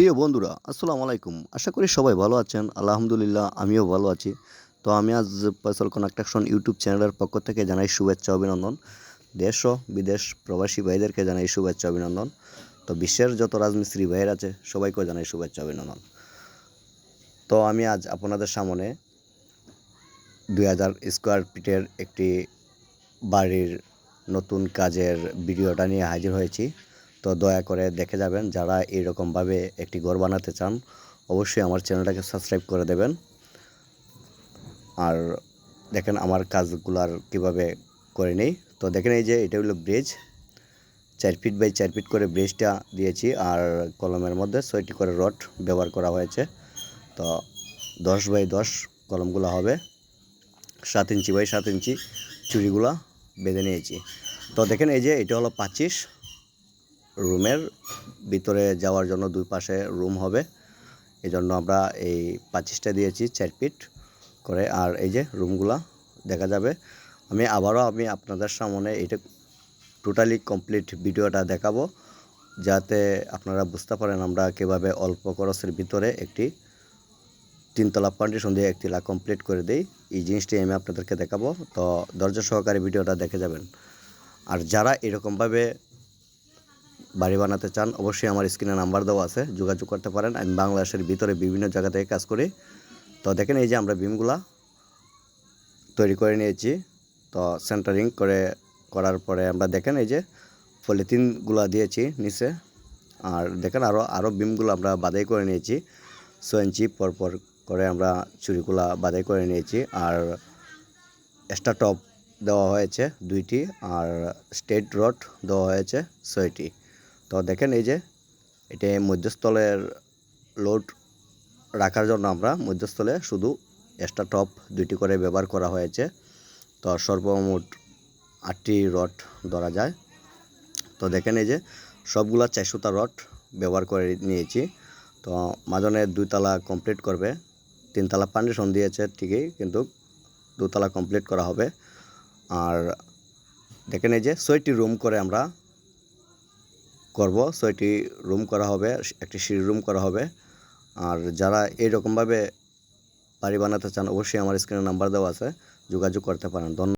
প্রিয় বন্ধুরা, আসসালামু আলাইকুম। আশা করি সবাই ভালো আছেন। আলহামদুলিল্লাহ, আমিও ভালো আছি। তো আমি আজ ফয়সল কনস্ট্রাকশন ইউটিউব চ্যানেলের পক্ষ থেকে জানাই শুভেচ্ছা, অভিনন্দন। দেশ ও বিদেশ প্রবাসী ভাইদেরকে জানাই শুভেচ্ছা, অভিনন্দন। তো বিশ্বের যত রাজমিস্ত্রি ভাইয়ের আছে, সবাইকেও জানাই শুভেচ্ছা, অভিনন্দন। তো আমি আজ আপনাদের সামনে দুই হাজার স্কোয়ার ফিটের একটি বাড়ির নতুন কাজের ভিডিওটা নিয়ে হাজির হয়েছি। তো দয়া করে দেখে যাবেন। যারা এইরকমভাবে একটি ঘর বানাতে চান, অবশ্যই আমার চ্যানেলটাকে সাবস্ক্রাইব করে দেবেন। আর দেখেন আমার কাজগুলার কীভাবে করে নেই। তো দেখেন এই যে, এটা হলো ব্রিজ। চার ফিট বাই চার ফিট করে ব্রিজটা দিয়েছি, আর কলমের মধ্যে ছয়টি করে রড ব্যবহার করা হয়েছে। তো দশ বাই দশ কলমগুলো হবে। সাত ইঞ্চি বাই সাত ইঞ্চি চুড়িগুলা বেঁধে নিয়েছি। তো দেখেন এই যে, এটা হলো পাঁচিশ। রুমের ভিতরে যাওয়ার জন্য দুই পাশে রুম হবে। এই জন্য আমরা এই পাঁচিশটা দিয়েছি চার ফিট করে। আর এই যে রুমগুলা দেখা যাবে। আমি আবারও আমি আপনাদের সামনে এটা টোটালি কমপ্লিট ভিডিওটা দেখাবো, যাতে আপনারা বুঝতে পারেন আমরা কীভাবে অল্প খরচের ভিতরে একটি তিনতলা ফাউন্ডেশন দিয়ে একটি লাখ কমপ্লিট করে দিই। এই জিনিসটি আমি আপনাদেরকে দেখাবো। তো ধৈর্য সহকারে ভিডিওটা দেখে যাবেন। আর যারা এরকমভাবে বাড়ি বানাতে চান, অবশ্যই আমার স্ক্রিনে নাম্বার দেওয়া আছে, যোগাযোগ করতে পারেন। আমি বাংলাদেশের ভিতরে বিভিন্ন জায়গা থেকে কাজ করি। তো দেখেন এই যে আমরা বিমগুলা তৈরি করে নিয়েছি। তো সেন্টারিং করে, করার পরে আমরা দেখেন এই যে পলিথিনগুলো দিয়েছি নিচে। আর দেখেন আরও আরও বিমগুলো আমরা বাদাই করে নিয়েছি। ছয় ইঞ্চি পরপর করে আমরা চুরিগুলা বাদাই করে নিয়েছি। আর এক্সট্রা টপ দেওয়া হয়েছে দুইটি, আর স্টেট রড দেওয়া হয়েছে ছয়টি। তো দেখেন এই যে, এটা মধ্যস্থলের লোড রাখার জন্য আমরা মধ্যস্থলে শুধু এক্সট্রা টপ দুইটি করে ব্যবহার করা হয়েছে। তো সর্বমোট আটটি রড ধরা যায়। তো দেখেন এই যে, সবগুলা চারশোটা রড ব্যবহার করে নিয়েছি। তো মাজনে দুইতলা কমপ্লিট করবে। তিনতলা ফাউন্ডেশন দিয়েছে ঠিকই, কিন্তু দুতলা কমপ্লিট করা হবে। আর দেখেন এই যে, ছয়টি রুম করে আমরা করব। এটি রুম করা হবে, একটি সিঁড়ি রুম করা হবে। আর যারা এইরকমভাবে বাড়ি বানাতে চান, অবশ্যই আমার স্ক্রিনে নাম্বার দেওয়া আছে, যোগাযোগ করতে পারেন। ধন্যবাদ।